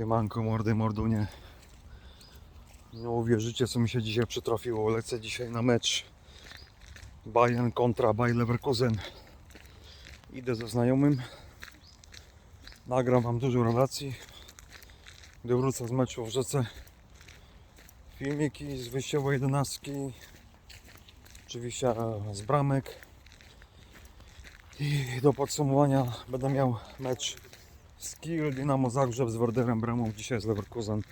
Siemanko, mordy, mordunie. No uwierzycie, co mi się dzisiaj przytrafiło. Lecę dzisiaj na mecz Bayern kontra Bayer Leverkusen. Idę ze znajomym. Nagram Wam dużo relacji. Gdy wrócę z meczu wrzucę filmiki z wyjściowej jedenastki. Oczywiście e, z bramek. I do podsumowania będę miał mecz Skill Dynamo Zagrzeb z Werderem Bramą, dzisiaj z Leverkusen.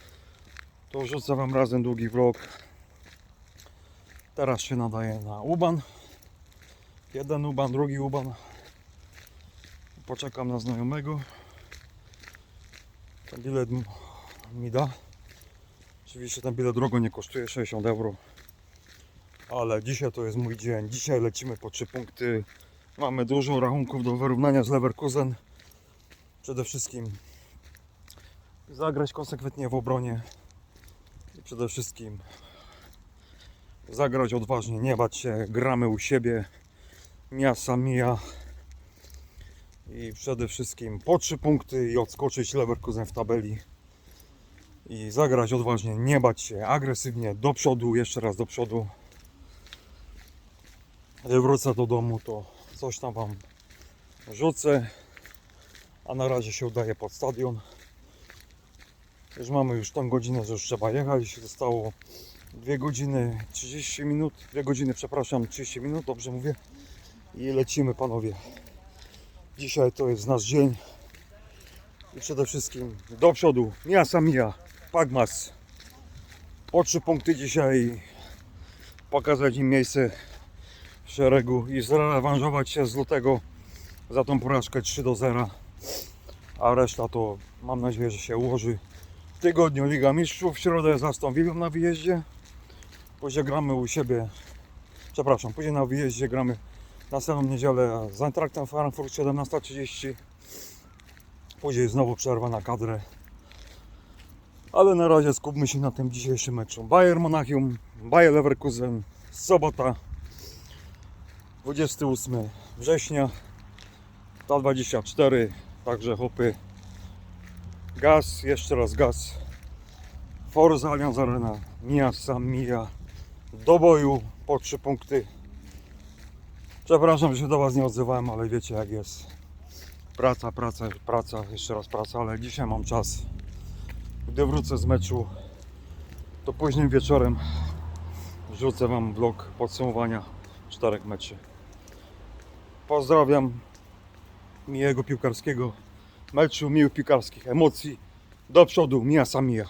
To rzucę Wam razem długi vlog. Teraz się nadaje na Uban. Jeden Uban, drugi Uban. Poczekam na znajomego. Ten bilet mi da. Oczywiście ten bilet drogo nie kosztuje 60 euro. Ale dzisiaj to jest mój dzień. Dzisiaj lecimy po 3 punkty. Mamy dużo rachunków do wyrównania z Leverkusen przede wszystkim zagrać konsekwentnie w obronie i przede wszystkim zagrać odważnie, nie bać się, gramy u siebie, miasa mija. I przede wszystkim po trzy punkty i odskoczyć Leverkusen w tabeli. I zagrać odważnie, nie bać się, agresywnie, do przodu, jeszcze raz do przodu. Gdy wrócę do domu, to coś tam Wam rzucę a na razie się udaje pod stadion. Już mamy już tą godzinę, że już trzeba jechać. Zostało 2 godziny 30 minut, 2 godziny, przepraszam, 30 minut, dobrze mówię. I lecimy panowie. Dzisiaj to jest nasz dzień. I przede wszystkim do przodu. Miasa Mija, Pagmas. Po trzy punkty dzisiaj pokazać im miejsce w szeregu i zrewanżować się z lutego za tą porażkę 3 do 0 a reszta to mam nadzieję, że się ułoży. W tygodniu Liga Mistrzów, w środę z Aston Villą na wyjeździe. Później gramy u siebie, przepraszam, później na wyjeździe gramy następną niedzielę z Eintrachtem Frankfurt 17.30. Później znowu przerwa na kadrę. Ale na razie skupmy się na tym dzisiejszym meczu. Bayern Monachium, Bayer Leverkusen, sobota 28 września 24 Także chłopy, gaz, jeszcze raz gaz. Forza Allianz Arena, Miasa, Mija, do boju po trzy punkty. Przepraszam, że się do Was nie odzywałem, ale wiecie jak jest. Praca, praca, praca, jeszcze raz praca, ale dzisiaj mam czas. Gdy wrócę z meczu, to późnym wieczorem wrzucę Wam vlog podsumowania czterech meczy. Pozdrawiam miłego piłkarskiego meczu, miłych piłkarskich emocji. Do przodu, mija samija.